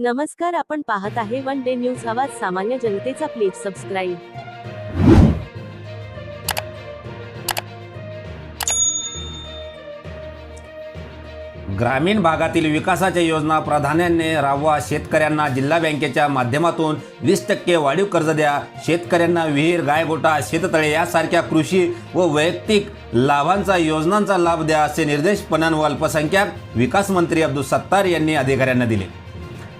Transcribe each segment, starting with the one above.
नमस्कार आपण पाहत आहे वन डे न्यूज आवाज सामान्य जनतेचा प्लीज सबस्क्राईब ग्रामीण भागातील विकासाच्या योजना प्राधान्याने राबवा. शेतकऱ्यांना जिल्हा बँकेच्या माध्यमातून वीस टक्के वाढीव कर्ज द्या. शेतकऱ्यांना विहीर गायगोटा शेततळे यासारख्या कृषी व वैयक्तिक लाभांचा योजनांचा लाभ द्या असे निर्देश पणन व अल्पसंख्याक विकास मंत्री अब्दुल सत्तार यांनी अधिकाऱ्यांना दिले.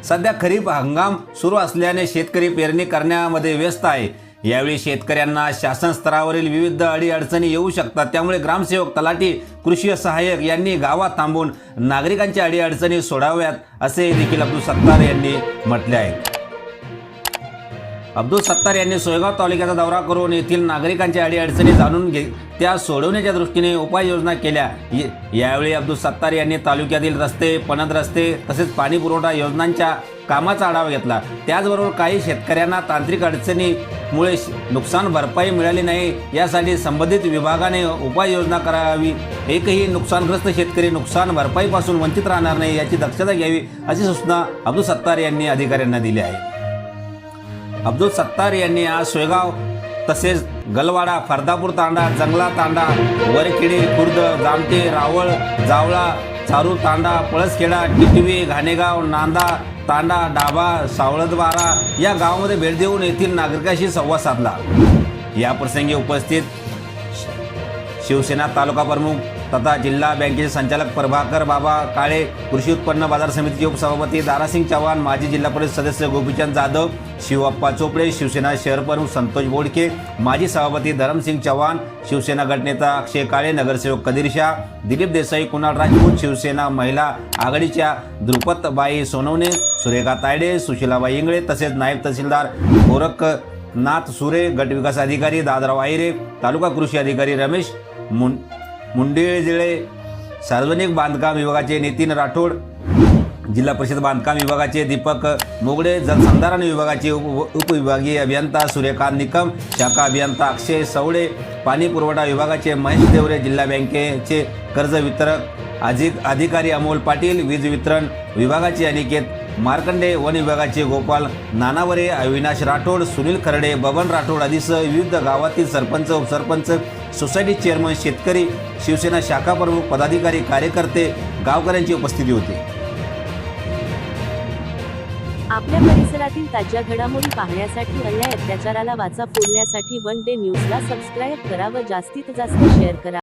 सध्या खरीप हंगाम सुरू असल्याने शेतकरी पेरणी करण्यामध्ये व्यस्त आहे. यावेळी शेतकऱ्यांना शासन स्तरावरील विविध अडी अडचणी येऊ शकतात. त्यामुळे ग्रामसेवक तलाठी कृषी सहाय्यक यांनी गावात थांबून नागरिकांच्या अडी अडचणी सोडाव्यात असे देखील अब्दुल सत्तार यांनी म्हटले आहे. अब्दुल सत्तार यांनी सोयगाव तालुक्याचा दौरा करून येथील नागरिकांच्या अडीअडचणी जाणून घे त्या सोडवण्याच्या दृष्टीने उपाययोजना केल्या. यावेळी अब्दुल सत्तार यांनी तालुक्यातील रस्ते पणद रस्ते तसेच पाणी पुरवठा योजनांच्या कामाचा आढावा घेतला. त्याचबरोबर काही शेतकऱ्यांना तांत्रिक अडचणीमुळे नुकसान भरपाई मिळाली नाही यासाठी संबंधित विभागाने उपाययोजना करावी. एकही नुकसानग्रस्त शेतकरी नुकसान भरपाईपासून वंचित राहणार नाही याची दक्षता घ्यावी अशी सूचना अब्दुल सत्तार यांनी अधिकाऱ्यांना दिली आहे. अब्दुल सत्तार यांनी आज सोयगाव तसेच गलवाडा फरदापूर तांडा जंगला तांडा वरखेडे खुर्द जामटे रावळ जावळा चारू तांडा पळसखेडा टिटवी घाणेगाव नांदा तांडा डाबा सावळदवारा या गावामध्ये भेट देऊन येथील नागरिकांशी संवाद साधला. याप्रसंगी उपस्थित शिवसेना तालुका प्रमुख तथा जिल्हा बँकेचे संचालक प्रभाकर बाबा काळे कृषी उत्पन्न बाजार समितीचे उपसभापती दारासिंग चव्हाण माजी जिल्हा परिषद सदस्य गोपीचंद जाधव शिवप्पा चोपडे शिवसेना शहर प्रमुख संतोष बोडके माजी सभापती धरमसिंग चव्हाण शिवसेना गटनेता अक्षय काळे नगरसेवक कदीर शाह दिलीप देसाई कुणाल राजपूत शिवसेना महिला आघाडीच्या द्रुपतबाई सोनवणे सुरेखा तायडे सुशीलाबाई इंगळे तसेच नायब तहसीलदार गोरख नाथ सुरे गट विकास अधिकारी दादराव आहिरे तालुका कृषी अधिकारी रमेश मुन मुंडेजिळे सार्वजनिक बांधकाम विभागाचे नितीन राठोड जिल्हा परिषद बांधकाम विभागाचे दीपक मोगडे जलसंधारण विभागाचे उप उपविभागीय अभियंता सूर्यकांत निकम शाखा अभियंता अक्षय सवळे पाणी पुरवठा विभागाचे महेश देवरे जिल्हा बँकेचे कर्ज वितरक अधिक अधिकारी अमोल पाटील वीज वितरण विभागाचे अनिकेत मार्कंडे वन विभागाचे गोपाल नानावरे अविनाश राठोड सुनील खरडे बबन राठोड आदीसह विविध गावातील सरपंच उपसरपंच सोसायटी चेअरमन शेतकरी शिवसेना शाखा प्रमुख पदाधिकारी कार्यकर्ते गावकऱ्यांची उपस्थिती होती. आपल्या परिसरातील ताज्या घडामोडी पाहण्यासाठी अन्याय अत्याचाराला वाचा फोडण्यासाठी वन डे न्यूजला सबस्क्राईब करा व जास्तीत जास्त शेअर करा.